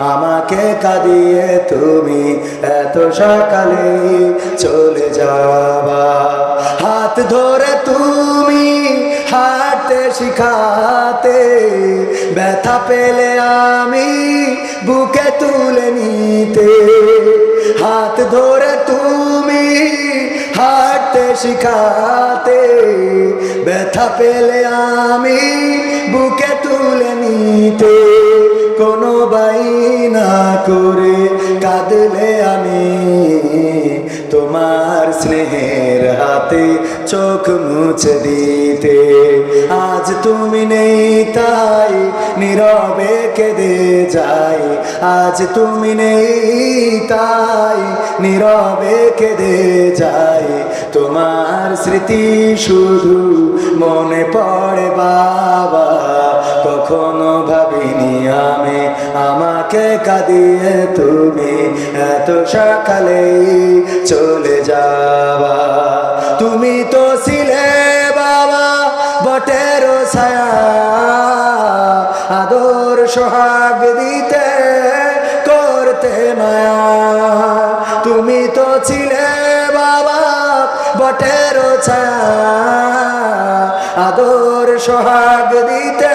আমাকে কাঁদিয়ে তুমি এত সকালে চলে যাবা। হাত ধরে তুমি হাঁটতে শিখাতে, ব্যথা পেলে আমি বুকে তুলে নিতে। হাত ধরে তুমি হাঁটতে শিখাতে, ব্যথা পেলে আমি বুকে তুলে নিতে। করে কাঁদলে আমি তোমার স্নেহের হাতে চোখ মুছে দিতে। আজ তুমি নেই, তাই নীরবে কেঁদে যাই। আজ তুমি নেই, তাই নীরবে কেঁদে যাই। তোমার স্মৃতি শুধু মনে পড়ে বাবা। কখনো ভাবিনি আমি। আমাকে কাঁদিয়ে তুমি এত সকালে চলে যাবা। তুমি তো ছিলে বাবা বটের ছায়া। আদর সোহাগ দিতে করতে মায়া। তুমি তো ছিলে বাবা বটের ছায়া। আদর সোহাগ দিতে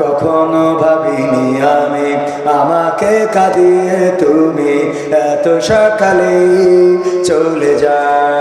কখনো ভাবিনি আমি। আমাকে কাঁদিয়ে তুমি এত সকালে চলে গো